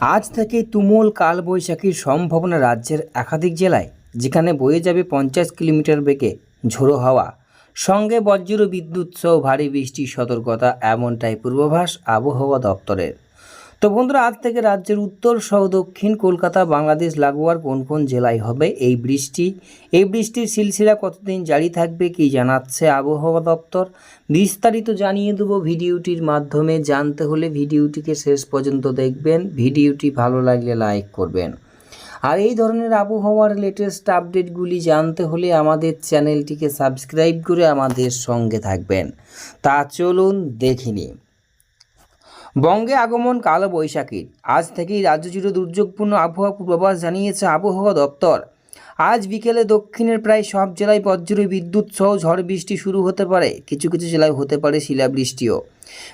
আজ থেকে তুমুল কালবৈশাখীর সম্ভাবনা রাজ্যের একাধিক জেলায়, যেখানে বয়ে যাবে পঞ্চাশ কিলোমিটার বেগে ঝোড়ো হাওয়া। সঙ্গে বজ্র বিদ্যুৎ সহ ভারী বৃষ্টির সতর্কতা এমনটাই পূর্বাভাস আবহাওয়া দপ্তরের। তো বন্ধুরা, আজ থেকে রাজ্যের উত্তর, সহ দক্ষিণ কলকাতা, বাংলাদেশ, লাগোয়ার কোন কোন জেলায় হবে এই বৃষ্টি? এই বৃষ্টির সিলসিলা কতদিন জারি থাকবে কি জানাচ্ছে আবহাওয়া দপ্তর? বিস্তারিত জানিয়ে দেবো ভিডিওটির মাধ্যমে। জানতে হলে ভিডিওটিকে শেষ পর্যন্ত দেখবেন। ভিডিওটি ভালো লাগলে লাইক করবেন। আর এই ধরনের আবহাওয়ার লেটেস্ট আপডেটগুলি জানতে হলে আমাদের চ্যানেলটিকে সাবস্ক্রাইব করে আমাদের সঙ্গে থাকবেন। তা চলুন দেখিনি বঙ্গে আগমন কালো বৈশাখীর আজ থেকেই রাজ্য জুড়ে দুর্যোগপূর্ণ আবহাওয়া পূর্বাভাস জানিয়েছে আবহাওয়া দপ্তর। আজ বিকেলে দক্ষিণের প্রায় সব জেলায় বজ্র বিদ্যুৎ সহ ঝড় বৃষ্টি শুরু হতে পারে। কিছু কিছু জেলায় হতে পারে শিলাবৃষ্টিও।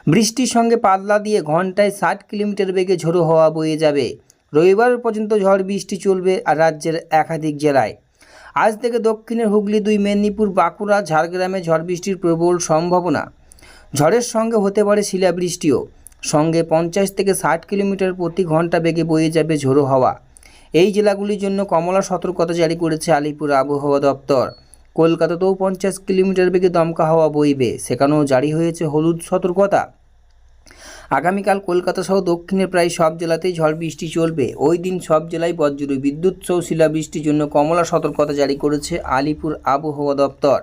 বৃষ্টির সঙ্গে পাতলা দিয়ে ঘন্টায় ষাট কিলোমিটার বেগে ঝোড়ো হওয়া বয়ে যাবে। রবিবার পর্যন্ত ঝড় বৃষ্টি চলবে আর রাজ্যের একাধিক জেলায়। আজ থেকে দক্ষিণের হুগলি দুই, মেদিনীপুর, বাঁকুড়া, ঝাড়গ্রামে ঝড় বৃষ্টির প্রবল সম্ভাবনা। ঝড়ের সঙ্গে হতে পারে শিলাবৃষ্টিও। সঙ্গে পঞ্চাশ থেকে ষাট কিলোমিটার প্রতি ঘণ্টা বেগে বয়ে যাবে ঝোড়ো হাওয়া। এই জেলাগুলির জন্য কমলা সতর্কতা জারি করেছে আলিপুর আবহাওয়া দপ্তর। কলকাতাতেও পঞ্চাশ কিলোমিটার বেগে দমকা হাওয়া বইবে, সেখানেও জারি হয়েছে হলুদ সতর্কতা। আগামীকাল কলকাতা সহ দক্ষিণের প্রায় সব জেলাতেই ঝড় বৃষ্টি চলবে। ওই দিন সব জেলায় বজ্র বিদ্যুৎ সহ শিলাবৃষ্টির জন্য কমলা সতর্কতা জারি করেছে আলিপুর আবহাওয়া দপ্তর।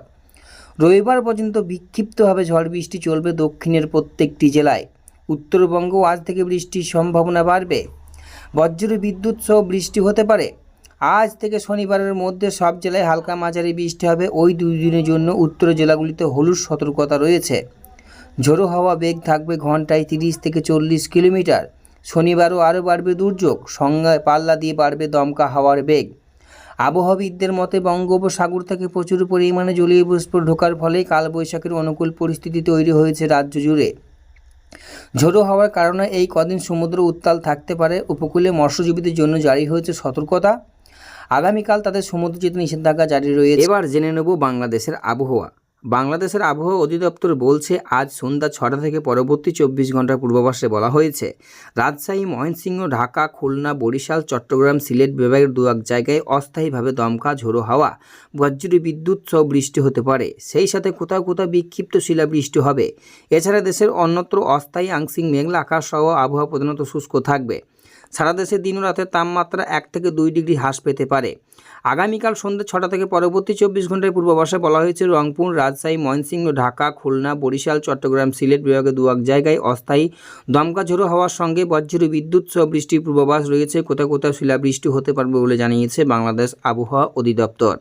রবিবার পর্যন্ত বিক্ষিপ্তভাবে ঝড় বৃষ্টি চলবে দক্ষিণের প্রত্যেকটি জেলায়। উত্তরবঙ্গও আজ থেকে বৃষ্টির সম্ভাবনা বাড়বে। বজ্র, বিদ্যুৎ সহ বৃষ্টি হতে পারে। আজ থেকে শনিবারের মধ্যে সব জেলায় হালকা মাঝারি বৃষ্টি হবে। ওই দুই দিনের জন্য উত্তর জেলাগুলিতে হলুদ সতর্কতা রয়েছে। ঝোড়ো হাওয়া বেগ থাকবে ঘন্টায় তিরিশ থেকে চল্লিশ কিলোমিটার। শনিবারও আরও বাড়বে দুর্যোগ। সংজ্ঞায় পাল্লা দিয়ে বাড়বে দমকা হাওয়ার বেগ। আবহাওয়াবিদদের মতে, বঙ্গোপসাগর থেকে প্রচুর পরিমাণে জলীয় বাষ্প ঢোকার ফলে কালবৈশাখীর অনুকূল পরিস্থিতি তৈরি হয়েছে রাজ্য জুড়ে। ঝোড়ো হওয়ার কারণে এই কদিন সমুদ্র উত্তাল থাকতে পারে। উপকূলে মৎস্যজীবীদের জন্য জারি হয়েছে সতর্কতা। আগামীকাল তাদের সমুদ্র যেতে নিষেধাজ্ঞা জারি রয়েছে। এবার জেনে নেব বাংলাদেশের আবহাওয়া। বাংলাদেশের আবহাওয়া অধিদপ্তর বলছে, আজ সন্ধ্যা ছটা থেকে পরবর্তী চব্বিশ ঘণ্টার পূর্বাভাসে বলা হয়েছে, রাজশাহী, ময়মনসিংহ, ঢাকা, খুলনা, বরিশাল, চট্টগ্রাম, সিলেট বিভাগের দু এক জায়গায় অস্থায়ীভাবে দমকা, ঝোড়ো হাওয়া, বজ্রী বিদ্যুৎ সহ বৃষ্টি হতে পারে। সেই সাথে কোথাও কোথাও বিক্ষিপ্ত শিলাবৃষ্টি হবে। এছাড়া দেশের অন্যত্র অস্থায়ী আংশিক মেঘলা আকাশ সহ আবহাওয়া প্রধানত শুষ্ক থাকবে। সারা দেশে দিন রাতের তাপমাত্রা এক থেকে দুই ডিগ্রি হ্রাস পেতে পারে। আগামীকাল সন্ধ্যে ছটা থেকে পরবর্তী চব্বিশ ঘন্টায় পূর্বাভাসে বলা হয়েছে, রংপুর, রাজশাহী ময়নসিংহ ঢাকা, খুলনা, বরিশাল, চট্টগ্রাম, সিলেট বিভাগে দু এক জায়গায় অস্থায়ী দমকা ঝোড়ো হওয়ার সঙ্গে বজ্র বিদ্যুৎ সহ বৃষ্টির পূর্বাভাস রয়েছে। কোথাও কোথাও শিলাবৃষ্টি হতে পারবে বলে জানিয়েছে বাংলাদেশ আবহাওয়া অধিদপ্তর।